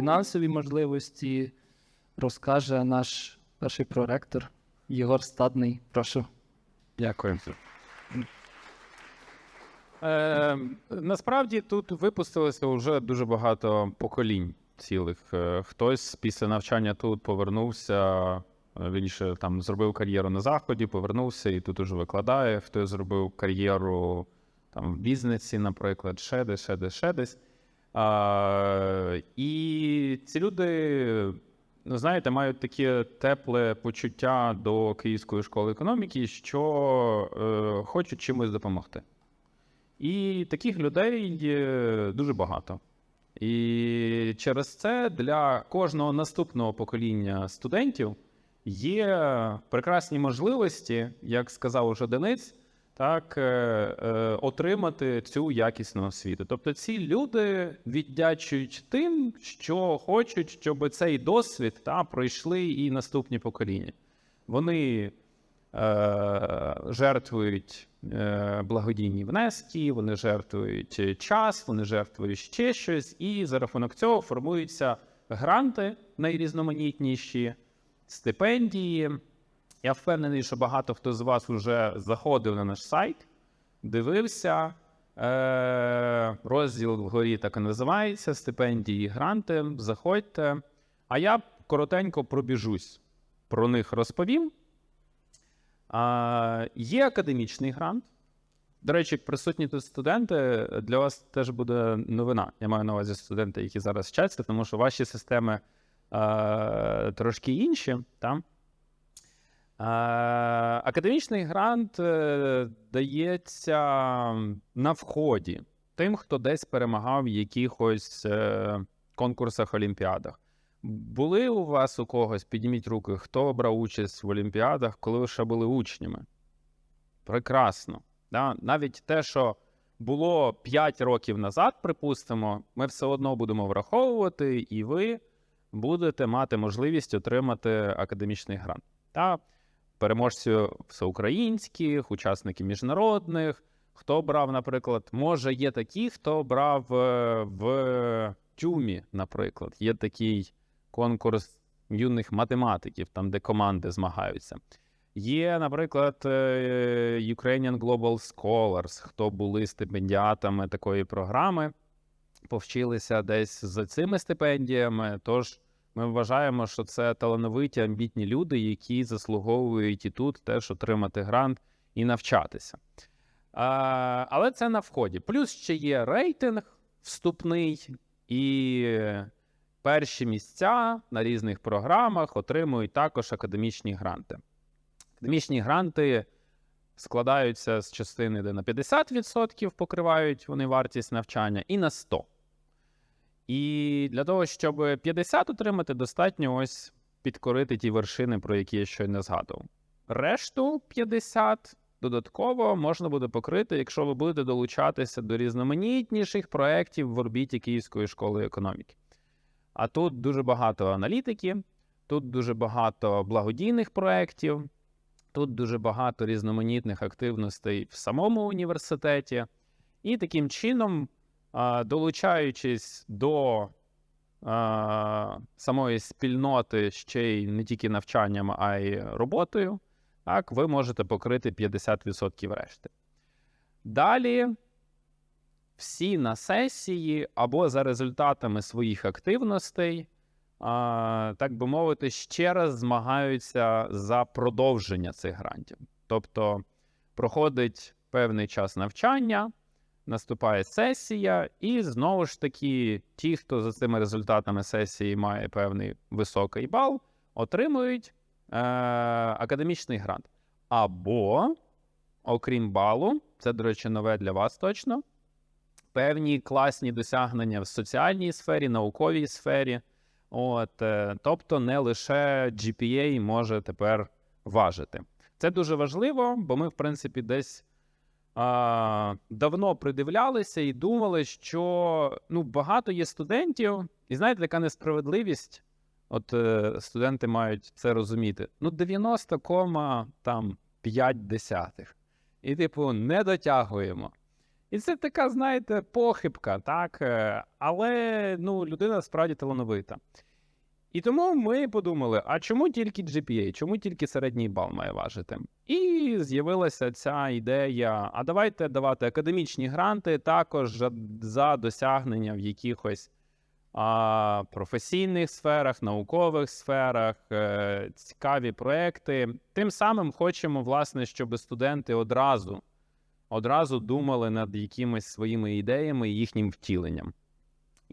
фінансові можливості розкаже наш перший проректор Єгор Стадний. Прошу. Дякую. Е, насправді тут випустилося вже дуже багато поколінь цілих. Е, Хтось після навчання тут повернувся, е, вірніше там зробив кар'єру на заході, повернувся і тут уже викладає. Хтось зробив кар'єру там в бізнесі, наприклад, ще десь, ще десь, ще десь. А, і ці люди, ну знаєте, мають таке тепле почуття до Київської школи економіки, що е, хочуть чимось допомогти. І таких людей дуже багато. І через це для кожного наступного покоління студентів є прекрасні можливості, як сказав уже Денис, так, е, е, отримати цю якісну освіту. Тобто ці люди віддячують тим, що хочуть, щоб цей досвід та, пройшли і наступні покоління. Вони е, жертвують е, благодійні внески, вони жертвують час, вони жертвують ще щось, і за рахунок цього формуються гранти найрізноманітніші, стипендії. Я впевнений, що багато хто з вас вже заходив на наш сайт, дивився. Е, розділ вгорі так і називається: стипендії гранти. Заходьте. А я коротенько пробіжусь, про них розповім. А, є академічний грант. До речі, присутні тут студенти, для вас теж буде новина. Я маю на увазі студенти, які зараз вчаться, тому що ваші системи е, трошки інші. Там. Е, академічний грант е, дається на вході тим, хто десь перемагав в якихось е, конкурсах, олімпіадах. Були у вас у когось, підніміть руки, хто брав участь в олімпіадах, коли ви ще були учнями? Прекрасно. Да? Навіть те, що було 5 років назад, припустимо, ми все одно будемо враховувати, і ви будете мати можливість отримати академічний грант. Та переможці всеукраїнських, учасники міжнародних. Хто брав, наприклад, може, є такі, хто брав е, в тюмі, наприклад, є такий конкурс юних математиків, там, де команди змагаються. Є, наприклад, е, Ukrainian Global Scholars, хто були стипендіатами такої програми, повчилися десь за цими стипендіями. Тож ми вважаємо, що це талановиті, амбітні люди, які заслуговують і тут теж отримати грант і навчатися. А, але це на вході. Плюс ще є рейтинг вступний, і перші місця на різних програмах отримують також академічні гранти. Академічні гранти складаються з частини, де на 50% покривають вони вартість навчання, і на 100%. І для того, щоб 50 отримати, достатньо ось підкорити ті вершини, про які я щойно згадував. Решту 50 додатково можна буде покрити, якщо ви будете долучатися до різноманітніших проєктів в орбіті Київської школи економіки. А тут дуже багато аналітики, тут дуже багато благодійних проєктів, тут дуже багато різноманітних активностей в самому університеті. І таким чином, долучаючись до самої спільноти ще й не тільки навчанням, а й роботою, так, ви можете покрити 50% решти. Далі всі на сесії або за результатами своїх активностей, а, так би мовити, ще раз змагаються за продовження цих грантів. Тобто проходить певний час навчання, наступає сесія, і знову ж таки, ті, хто за цими результатами сесії має певний високий бал, отримують е, академічний грант. Або, окрім балу, це, до речі, нове для вас точно, певні класні досягнення в соціальній сфері, науковій сфері. От, е, тобто не лише GPA може тепер важити. Це дуже важливо, бо ми, в принципі, десь а, давно придивлялися і думали, що ну, багато є студентів, і знаєте, така несправедливість. От е, студенти мають це розуміти. Ну, 90,5. І, типу, не дотягуємо. І це така, знаєте, похибка, так? е, Але ну, людина справді талановита. І тому ми подумали: а чому тільки GPA, чому тільки середній бал має важити? І з'явилася ця ідея: а давайте давати академічні гранти також за- досягнення в якихось а, професійних сферах, наукових сферах, е, цікаві проекти. Тим самим хочемо, власне, щоб студенти одразу, одразу думали над якимись своїми ідеями і їхнім втіленням.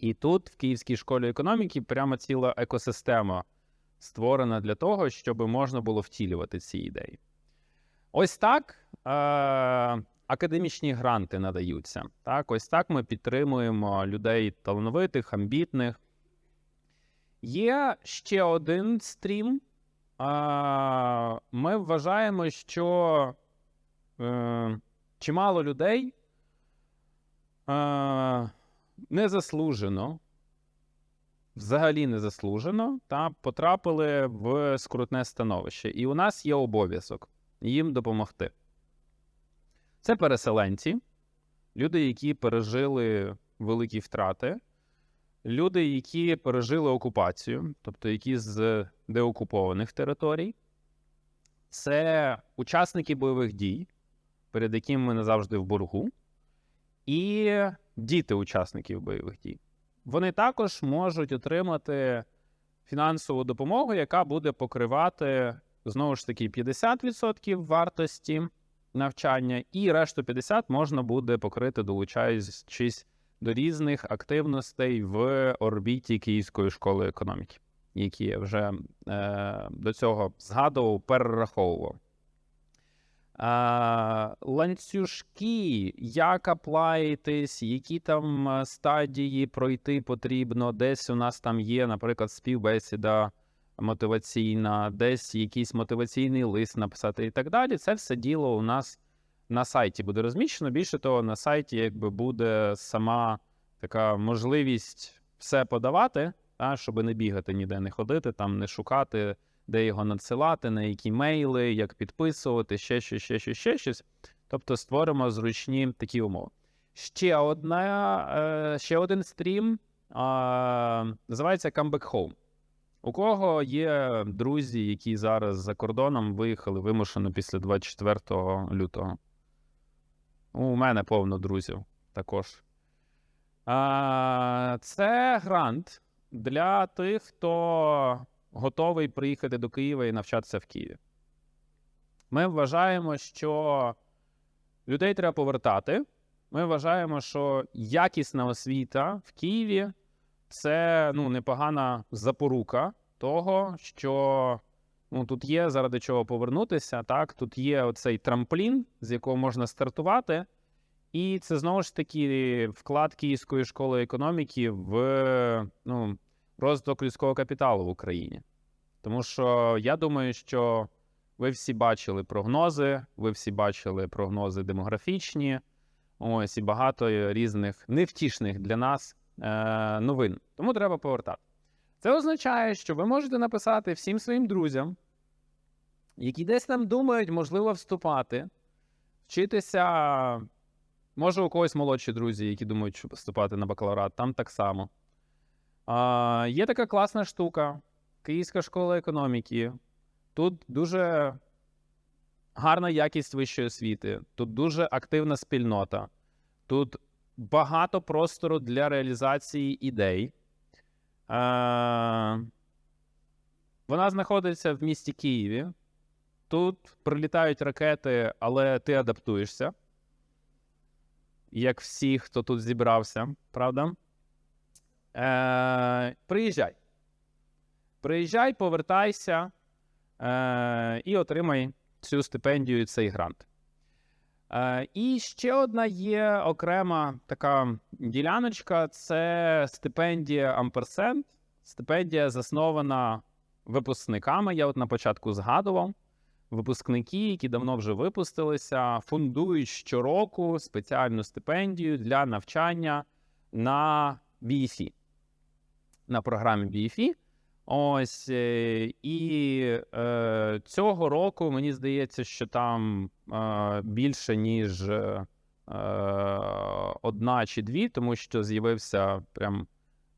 І тут, в Київській школі економіки, прямо ціла екосистема створена для того, щоб можна було втілювати ці ідеї. Ось так е- академічні гранти надаються. Так, ось так ми підтримуємо людей талановитих, амбітних. Є ще один стрім. А, ми вважаємо, що е, чимало людей е, незаслужено, взагалі незаслужено, та потрапили в скрутне становище. І у нас є обов'язок їм допомогти. Це переселенці, люди, які пережили великі втрати, люди, які пережили окупацію, тобто які з деокупованих територій. Це учасники бойових дій, перед якими ми не завжди в боргу, і діти учасників бойових дій. Вони також можуть отримати фінансову допомогу, яка буде покривати знову ж таки 50% вартості навчання, і решту 50% можна буде покрити, долучаючись до різних активностей в орбіті Київської школи економіки, які я вже е, до цього згадував, перераховував. Ланцюжки, як аплаїтись, які там стадії пройти потрібно. Десь у нас там є, наприклад, співбесіда мотиваційна, десь якийсь мотиваційний лист написати і так далі. Це все діло у нас на сайті буде розміщено. Більше того, на сайті якби буде сама така можливість все подавати, та, щоб не бігати ніде, не ходити, там не шукати, де його надсилати, на які мейли, як підписувати, ще щось, ще щось, ще щось. Тобто створимо зручні такі умови. Ще одна, е, ще один стрім називається Comeback Home. У кого є друзі, які зараз за кордоном виїхали вимушено після 24 лютого? У мене повно друзів також. Це грант для тих, хто готовий приїхати до Києва і навчатися в Києві. Ми вважаємо, що людей треба повертати. Ми вважаємо, що якісна освіта в Києві це ну, непогана запорука того, що ну, тут є заради чого повернутися. Так, тут є оцей трамплін, з якого можна стартувати. І це знову ж таки вклад Київської школи економіки в ну, розвиток людського капіталу в Україні. Тому що я думаю, що ви всі бачили прогнози, ви всі бачили прогнози демографічні, ось і багато різних невтішних для нас е, новин. Тому треба повертати. Це означає, що ви можете написати всім своїм друзям, які десь там думають, можливо, вступати, вчитися. Може, у когось молодші друзі, які думають, що вступати на бакалаврат, там так само. А, є така класна штука Київська школа економіки. Тут дуже гарна якість вищої освіти, тут дуже активна спільнота, тут багато простору для реалізації ідей. Е, вона знаходиться в місті Києві. Тут прилітають ракети, але ти адаптуєшся. Як всі, хто тут зібрався, правда? Е, приїжджай. Приїжджай, повертайся е, і отримай цю стипендію, цей грант. Е, і ще одна є окрема така діляночка це стипендія Амперсент. Стипендія заснована випускниками. Я от на початку згадував. Випускники, які давно вже випустилися, фундують щороку спеціальну стипендію для навчання на BFE, на програмі BFE. Ось е, і е, цього року мені здається, що там е, більше ніж е, одна чи дві, тому що з'явився прям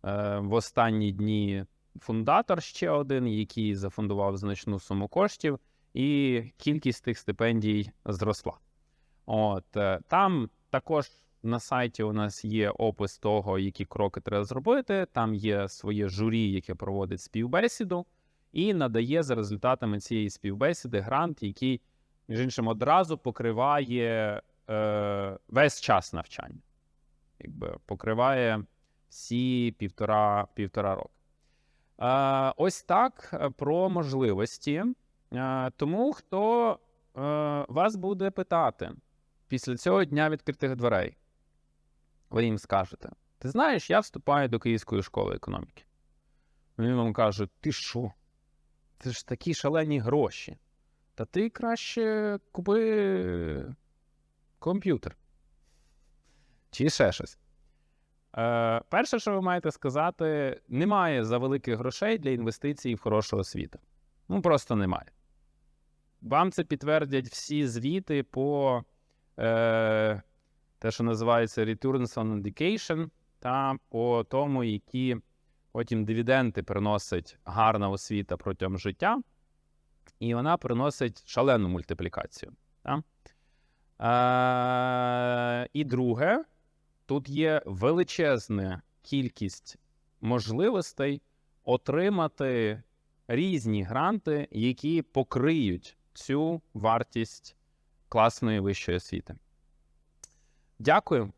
е, в останні дні фундатор ще один, який зафундував значну суму коштів, і кількість тих стипендій зросла. От е, там також на сайті у нас є опис того, які кроки треба зробити. Там є своє журі, яке проводить співбесіду, і надає за результатами цієї співбесіди грант, який, між іншим, одразу покриває е, весь час навчання, якби покриває всі півтора, півтора року. Е, ось так е, про можливості. Е, тому хто е, вас буде питати після цього дня відкритих дверей, ви їм скажете: Ти знаєш, я вступаю до Київської школи економіки. Вони вам кажуть: ти що? Це ж такі шалені гроші. Та ти краще купи комп'ютер. Чи ще щось. Е, перше, що ви маєте сказати, немає за великих грошей для інвестицій в хорошу освіту. Ну, просто немає. Вам це підтвердять всі звіти по е, те, що називається Returns on Education, та по тому, які потім дивіденди приносить гарна освіта протягом життя, і вона приносить шалену мультиплікацію. Та? Е, і друге, тут є величезна кількість можливостей отримати різні гранти, які покриють цю вартість класної вищої освіти. Дякую.